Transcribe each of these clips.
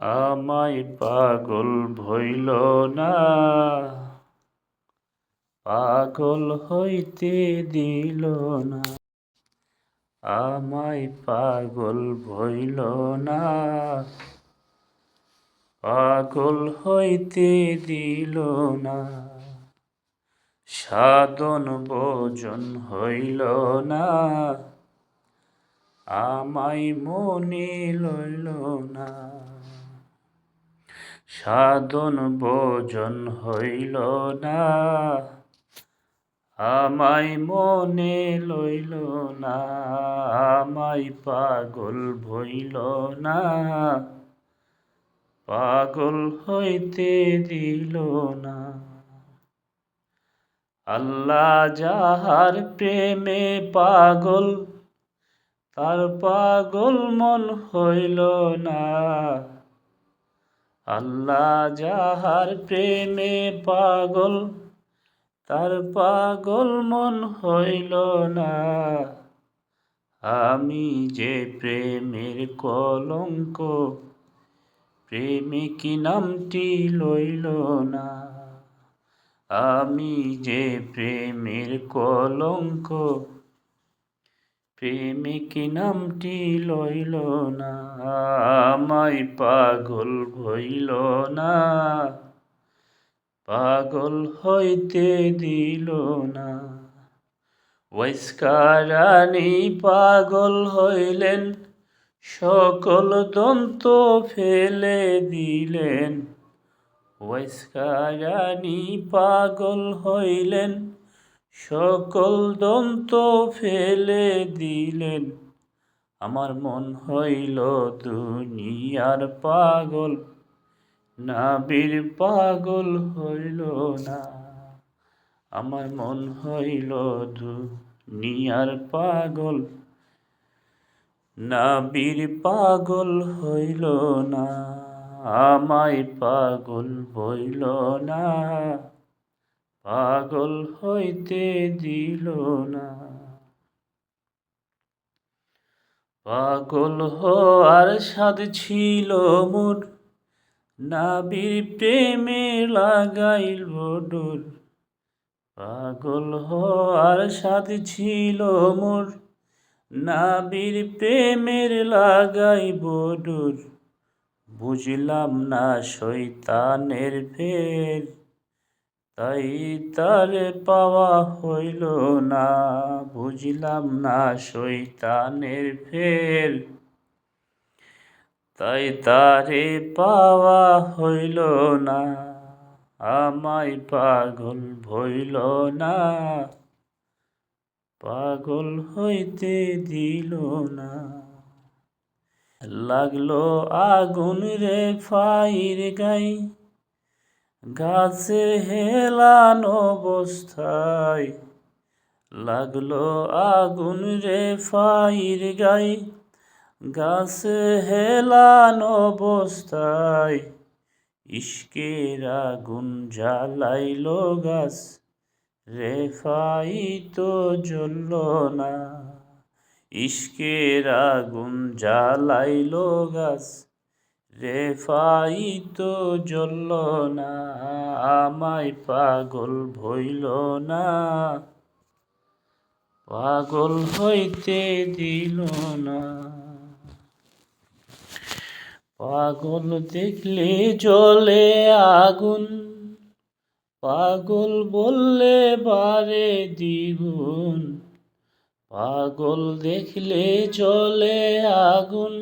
আমায় পাগল ভইল না। পাগল হইতে দিল না। আমায় পাগল ভইল না। পাগল হইতে দিল না। সাধন ভোজন হইল না। আমায় মনে লইল না। সাধন ভোজন হইল না। আমায় মনে লইল না, আমায় পাগল ভইল না। পাগল হইতে দিল না। আল্লাহ যাহার প্রেমে পাগল, তার পাগল মন হইল না। আল্লাহ যাহার প্রেমে পাগল, তার পাগল মন হইল না। আমি যে প্রেমের কলঙ্ক, প্রেমিক নামটি লইল না। আমি যে প্রেমের কলঙ্ক প্রেমিক নামটি লইল না, আমায় পাগল ভইল না। পাগল হইতে দিল না। ওয়াইস্কারানি পাগল হইলেন। সকল দন্ত ফেলে দিলেন। ওয়াইস্কারানি পাগল হইলেন। সকল দন্ত ফেলে দিলেন। আমার মন হইল দুনিয়ার পাগল, নাবির পাগল হইল না। আমার মন হইল দুনিয়ার পাগল, নাবির পাগল হইল না। আমায় পাগল বইল না। পাগল হইতে দিল না। পাগল হওয়ার স্বাদ ছিল মোর, নাবির প্রেমে লাগাইল ডোর। পাগল হওয়ার স্বাদ ছিল মোর, নাবির প্রেমের লাগাইব ডোর। বুঝলাম না শৈতানের ফের তাই তার পাওয়া হইল না, বুঝলাম না শৈতানের ফের। তাই তারে পাওয়া হইল না, আমায় পাগল ভইল না, পাগল হইতে দিল না। লাগল আগুন রে ফাইর গাই গাছে হেলান অবস্থায় লাগল আগুন রে ফাইর গাই। গাছে হেলান অবস্থায় ইস্কের আগুন জ্বালাইল গাছ। রেফাই তো জ্বলল না ইস্কের আগুন জ্বালাইল গাছ। রেফাই তো জ্বলল না, আমায় পাগল ভইল না। পাগল হইতে দিল না। পাগল দেখলে জলে আগুন, পাগল বললে বারে দ্বিগুণ। পাগল দেখলে চলে আগুন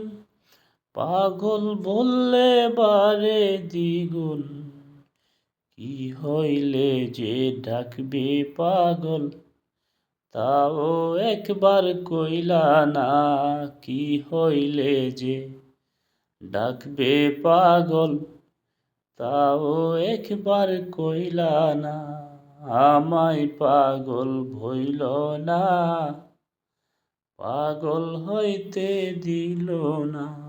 পাগল বললে বারে দ্বিগুণ। কি হইলে যে ডাকবে পাগল? তাও একবার কইলা না, কি হইলে যে ডাকবে পাগল? তাও একবার কইলা না, আমায় পাগল ভইল না। পাগল হইতে দিল না।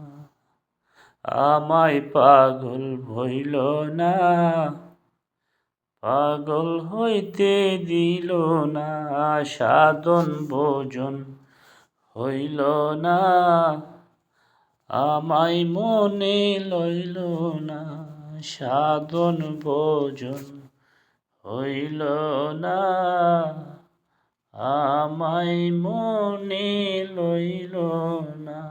আমায় পাগল ভইল না, পাগল হইতে দিল না, সাধন ভোজন হইল না, আমায় মনে লইল না, সাধন ভোজন হইল না, আমায় মনে লইল না।